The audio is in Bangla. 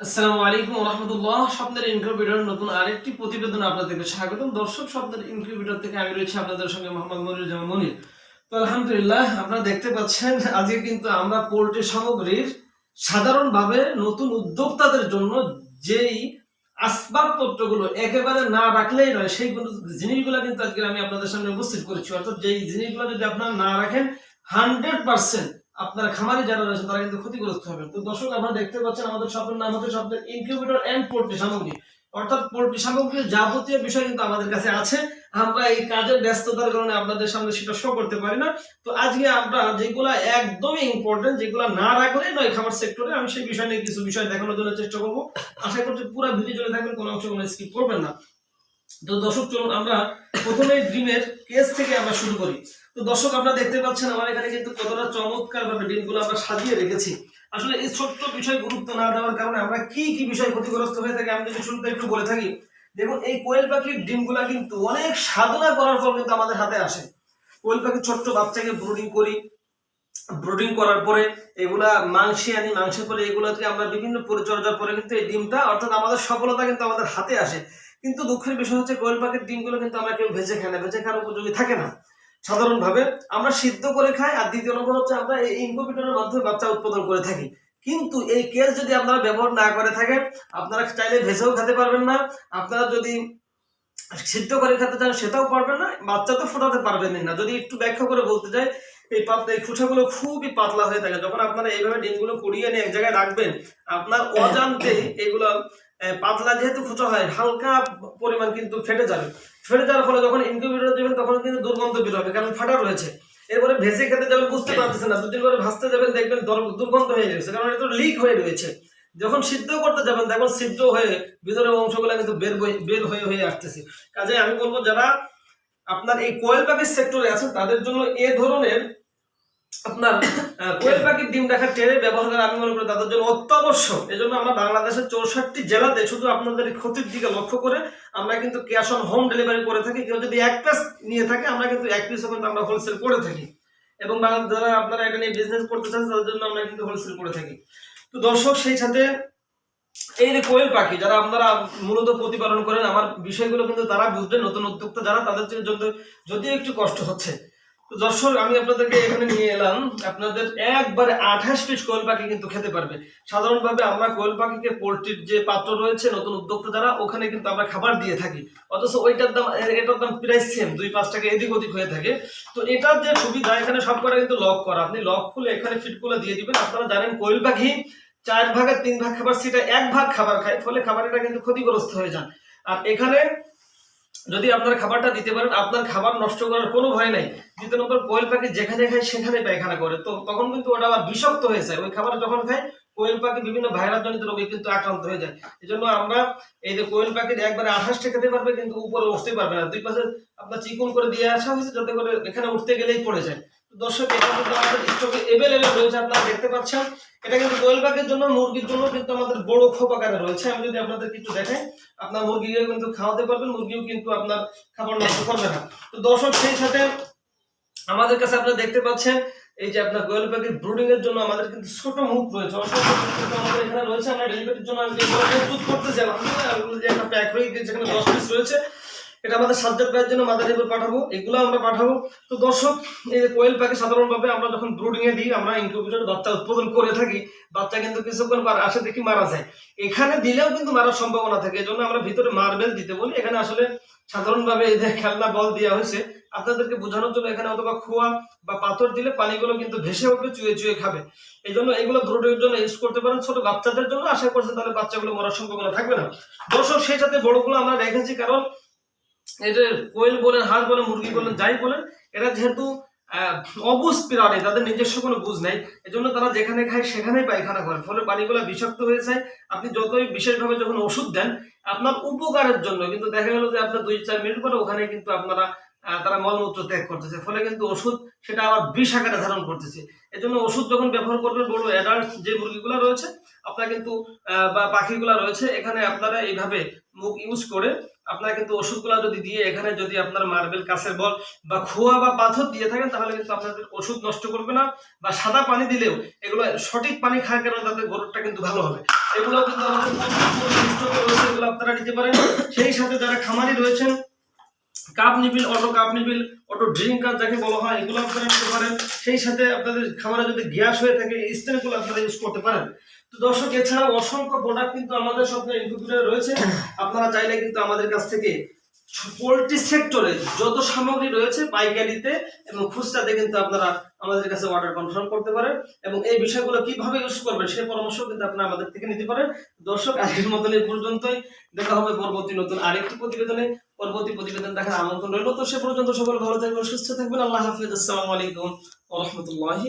আসসালামু আলাইকুম রহমতুল্লাহ। স্বপ্নের ইনকিউবেটর, নতুন আরেকটি প্রতিবেদন আপনাদেরকে স্বাগতম। দর্শক, স্বপ্নের ইনকিউবেটর থেকে আমি রয়েছি আপনাদের সঙ্গে মোহাম্মদ মনির জামান মনির। তো আলহামদুলিল্লাহ, আপনারা দেখতে পাচ্ছেন, আজকে কিন্তু আমরা পোল্ট্রি সামগ্রীর সাধারণভাবে নতুন উদ্যোক্তাদের জন্য যেই আসবাবপত্রগুলো একেবারে না রাখলেই নয় সেইগুলো জিনিসগুলো কিন্তু আজকে আমি আপনাদের সামনে উপস্থিত করেছি। অর্থাৎ যেই জিনিসগুলো যদি আপনারা না রাখেন হান্ড্রেড পার্সেন্ট আপনার খামারে যারা রয়েছে, তারা কিন্তু ক্ষতিগ্রস্ত হবেন। তো দর্শক, আপনারা দেখতে পাচ্ছেন আমাদের শপের নাম হচ্ছে শপের ইনকিউবেটর এন্ড পোল্ট্রি সামগ্রী। অর্থাৎ পোল্ট্রি সামগ্রীর যাবতীয় বিষয় কিন্তু আমাদের কাছে আছে। আমরা এই কাজের ব্যস্ততার কারণে আপনাদের সামনে সেটা শো করতে পারি না। তো আজকে আমরা যেগুলো একদমই ইম্পর্টেন্ট যেগুলো না রাখলেই নয় খাবার সেক্টরে আমি সেই বিষয় নিয়ে কিছু বিষয় দেখানোর জন্য চেষ্টা করব। আশা করছি পুরো ভিডিও চলে থাকবেন, কোনো অংশ কোনো স্কিপ করবেন না। তো দর্শক, চলুন আমরা প্রথমে ডিমের কেস থেকে আমরা শুরু করি। তো দর্শক, আপনারা দেখতে পাচ্ছেন, আমার এখানে কিন্তু কতটা চমৎকার ভাবে ডিমগুলো আমরা সাজিয়ে রেখেছি। আসলে এই ছোট্ট বিষয় গুরুত্ব না দেওয়ার কারণে আমরা কি কি বিষয় ক্ষতিগ্রস্ত হয়ে থাকি, আমি যদি শুরুতে একটু বলে থাকি। দেখুন, এই কোয়েল পাখির ডিমগুলা কিন্তু অনেক সাধনা করার পর কিন্তু আমাদের হাতে আসে। কোয়েল পাখির ছোট্ট বাচ্চাকে ব্রুডিং করি, ব্রুডিং করার পরে এগুলা মাংসে আনি মাংসের পরে এগুলোকে আমরা বিভিন্ন পরিচর্যার পরে কিন্তু এই ডিমটা, অর্থাৎ আমাদের সফলতা কিন্তু আমাদের হাতে আসে। কিন্তু দুঃখের বিষয় হচ্ছে, কোয়েল পাখির ডিমগুলো কিন্তু আমরা কেউ ভেজে খাই না, ভেজে খাওয়ার উপযোগী থাকে না। সাধারণভাবে আমরা সিদ্ধ করে খাই, আর দ্বিতীয় নম্বর হচ্ছে আমরা এই ইনকুবেটরের মাধ্যমে বাচ্চা উৎপাদন করে থাকি। কিন্তু এই কেস যদি আপনারা ব্যবহার না করে থাকেন, আপনারা চাইলে ভেসেও খেতে পারবেন না। আপনারা যদি সিদ্ধ করে খেতে চান, সেটাও পারবেন না। বাচ্চা তো ফোটাতে পারবেন না। যদি একটু ব্যাখ্যা করে বলতে যাই এই পাতলা এই খুঁচাগুলো খুবই পাতলা হয়ে থাকে। যখন আপনারা এইভাবে ডিমগুলো কুড়িয়ে নিয়ে এক জায়গায় রাখবেন, আপনার অজান্তে এগুলো পাতলা যেহেতু খুঁচো হয়, হালকা পরিমাণ কিন্তু ফেটে যাবে। ফেটে দেওয়ার ফলে যখন ইনকিউবেটর দেবেন তখন কিন্তু দুর্গন্ধ বের হবে কারণ ফাটা রয়েছে। এরপরে ভেসে খেতে যাবেন বুঝতে পারতেছেন না। দুদিন পরে ভাসতে যাবেন দেখবেন দর- দুর্গন্ধ হয়ে গেছে কারণ এটা তো লিক হয়ে রয়েছে। যখন সিদ্ধ করতে যাবেন তখন সিদ্ধ হয়ে ভিতরের অংশগুলো কিন্তু বের বের হয়ে হয়ে আসতেছে। কাজে আমি বলব যারা আপনার এই কোয়েল পাখির সেক্টরে আছেন তাদের জন্য এ ধরনের আপনার কোয়েল পাখির ডিম রাখার ট্রেনে ব্যবহার করা আমি মনে করি তাদের জন্য অত্যাবশ্যক। এই জন্য আমরা বাংলাদেশের চৌষট্টি জেলাতে শুধু আপনাদের ক্ষতির দিকে লক্ষ্য করে আমরা কিন্তু ক্যাশ অন হোম ডেলিভারি করে থাকি। কেউ যদি এক পিস নিয়ে থাকে আমরা কিন্তু এক পিসও কিন্তু আমরা হোলসেল করে থাকি। এবং যারা আপনারা এটা নিয়ে বিজনেস করতে চান তাদের জন্য আমরা কিন্তু হোলসেল করে থাকি। তো দর্শক সেই সাথে এই যে কোয়েল পাখি যারা আপনারা মূলত প্রতিপালন করেন আমার বিষয়গুলো কিন্তু তারা বুঝবেন। নতুন উদ্যোক্তা যারা তাদের জন্য যদি- যদিও একটু কষ্ট হচ্ছে দর্শক, আমি আপনাদেরকে এখানে নিয়ে এলাম। আপনাদের একবারে আঠাশ পিস কোয়েল পাখি কিন্তু খেতে পারবে। সাধারণভাবে আমরা কোয়েল পাখিকে পোলট্রির যে পাত্র রয়েছে, নতুন উদ্যোক্তা যারা ওখানে কিন্তু আমরা খাবার দিয়ে থাকি। অথচ ওইটার দাম এটার দাম প্রায় সেম দুই পাঁচ টাকা এদিক ওদিক হয়ে থাকে। তো এটার যে সুবিধা, এখানে সব কটা কিন্তু লক করা। আপনি লক খুলে এখানে ফিট করে দিয়ে দিবেন। আপনারা জানেন, কোয়েল পাখি চার ভাগের তিন ভাগ খাবার, সেটা এক ভাগ খাবার খায়, ফলে খাবারটা কিন্তু ক্ষতিগ্রস্ত হয়ে যান। আর এখানে যদি আপনার খাবারটা দিতে পারেন, আপনার খাবার নষ্ট করার কোনো ভয় নাই। দ্বিতীয় নম্বর, কোয়েল পাখি যেখানে খায়, সেখানে পায়খানা করে। তো তখন কিন্তু ওটা আবার বিষক্ত হয়ে যায়। ওই খাবার যখন খায়, কোয়েল পাখি বিভিন্ন ভাইরাস জনিত রোগে কিন্তু আক্রান্ত হয়ে যায়। এই জন্য আমরা এই যে কোয়েল পাখির একবারে আঠাশটা খেতে পারবে, কিন্তু উপরে উঠতে পারবে না। দুই পাশে আপনার চিকুন করে দিয়ে আসা হয়েছে, যাতে করে এখানে উঠতে গেলেই পড়ে যায়। দর্শক, এটা কিন্তু আমাদের স্টকে এভেলেবেল রয়েছে, আপনারা দেখতে পাচ্ছেন। এটা কিন্তু কোয়েল পাখির জন্য, মুরগির জন্য কিন্তু আমাদের বড় খোপ আকারে রয়েছে। আমি যদি আপনাদের কিছু দেখাই, আপনার মুরগিকে কিন্তু খাওয়াতে পারবেন, মুরগিও কিন্তু আপনার খাবার নষ্ট করবে না। তো দর্শক, সেই সাথে আমাদের কাছে আপনারা দেখতে পাচ্ছেন, এই যে আপনার গোয়েল পাখির ব্রুডিং এর জন্য আমাদের কিন্তু ছোট মুখ রয়েছে। আমাদের এখানে রয়েছে। আমরা ডেলিভারির জন্য প্রস্তুত করতেছি আলহামদুলিল্লাহ একটা প্যাক হয়ে যেখানে দশ পিস রয়েছে এটা আমাদের সাজ্জাদ ভাইয়ের জন্য মাদার হিসেবে পাঠাবো, এগুলো আমরা পাঠাবো। তো দর্শক, এই যে কোয়েল পাখি সাধারণভাবে আমরা যখন ব্রুডিং এ দিই, আমরা ইনকিউবেটর বাচ্চা উৎপাদন করে থাকি, বাচ্চা কিন্তু কিছুক্ষণ পর আসে দেখি মারা যায়। এখানে দিলেও কিন্তু মারার সম্ভাবনা থাকে, এজন্য আমরা ভিতরে মার্বেল দিতে বলি। এখানে আসলে সাধারণভাবে এই যে খেলনা বল দেওয়া হয়েছে, আপনাদেরকে বোঝানোর জন্য এখানে অথবা খোয়া বা পাথর দিলে পানিগুলো কিন্তু ভেসে উঠবে, চুয়ে চুয়ে খাবে। এই জন্য এইগুলো ব্রুডের জন্য ইউজ করতে পারেন ছোট বাচ্চাদের জন্য। আশা করছি তাহলে বাচ্চাগুলো মরার সম্ভাবনা থাকবে না। দর্শক, সেই সাথে বড়গুলো আমরা রেখেছি, কারণ যে কোয়েল বলেন, হাঁস বলেন, মুরগি বলেন, যাই বলেন, এরা যেহেতু অবুঝ প্রাণী, তাদের নিজস্ব কোনো বুঝ নাই, এজন্য তারা যেখানে খায় সেখানেই পায়খানা করে, ফলে পানিগুলো বিষাক্ত হয়ে যায়। আপনি যতই বিশেষভাবে যখন ওষুধ দেন, আপনার উপকারের জন্য, কিন্তু দেখা গেল যে আপনার দুই চার মিনিট পরে ওখানে কিন্তু আপনারা তারা মলমূত্র ত্যাগ করতেছে, ফলে কিন্তু ওষুধ সেটা আবার বিষ আকারে ধারণ করতেছে। এজন্য ওষুধ যখন ব্যবহার করবেন, বড় অ্যাডাল্ট যে মুরগিগুলো রয়েছে, আপনার কিন্তু বা পাখিগুলো রয়েছে, এখানে আপনারা এইভাবে মুখ ইউজ করে আপনারা কিন্তু ওষুধগুলো যদি দিয়ে এখানে যদি আপনার মার্বেল কাছের বল বা খোয়া বা পাথর দিয়ে থাকেন, তাহলে কিন্তু আপনাদের ওষুধ নষ্ট করবে না বা সাদা পানি দিলেও এগুলো সঠিক পানি খাওয়ার কারণে তাদের গরুটা কিন্তু ভালো হবে। এগুলো কিন্তু আমাদের এগুলো আপনারা নিতে পারেন। সেই সাথে যারা খামারি রয়েছেন cup nipple auto cup nipple auto drinker যাকে বলা হয়, এগুলো আপনারা নিতে পারেন। সেই সাথে আপনাদের খাবারে যদি গ্যাস হয়ে থাকে, এই স্ট্যান্ডগুলো আপনারা ইউজ করতে পারেন। তো দর্শক, এছাড়াও অসংখ্য প্রোডাক্ট কিন্তু আমাদের সব ইনকিউবেটরে রয়েছে। আপনারা চাইলে কিন্তু আমাদের কাছ থেকে পোল্ট্রি সেক্টরে যত সামগ্রী রয়েছে পাইকারিতে এবং খুচরাতে কিন্তু আপনারা আমাদের কাছে অর্ডার কনফার্ম করতে পারেন এবং এই বিষয়গুলো কীভাবে ইউজ করবেন সেই পরামর্শ কিন্তু আপনারা আমাদের থেকে নিতে পারেন। দর্শক, আজকের মতন এই পর্যন্তই। দেখা হবে পরবর্তী নতুন আরেকটি প্রতিবেদনে। পরবর্তী প্রতিবেদন দেখার আমন্ত্রণ রইল। তো সে পর্যন্ত সকল ভালো থাকবেন, সুস্থ থাকবেন। আল্লাহ হাফিজ। আসসালামু আলাইকুম রাহমাতুল্লাহি